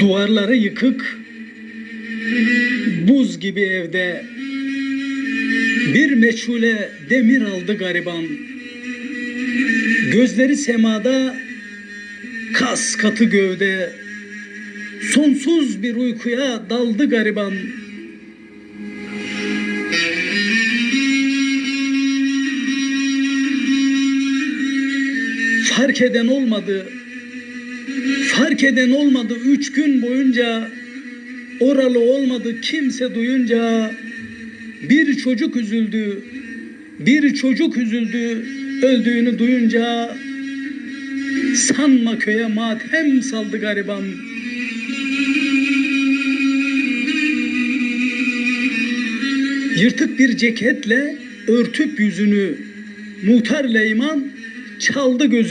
Duvarları yıkık, buz gibi evde bir meçhule demir aldı gariban. Gözleri semada, kas katı gövde, sonsuz bir uykuya daldı gariban. Fark eden olmadı, fark eden olmadı üç gün boyunca oralı olmadı kimse duyunca bir çocuk üzüldü, bir çocuk üzüldü öldüğünü duyunca sanma köye matem saldı gariban. Yırtık bir ceketle örtüp yüzünü muhtar Leyman çaldı gözü.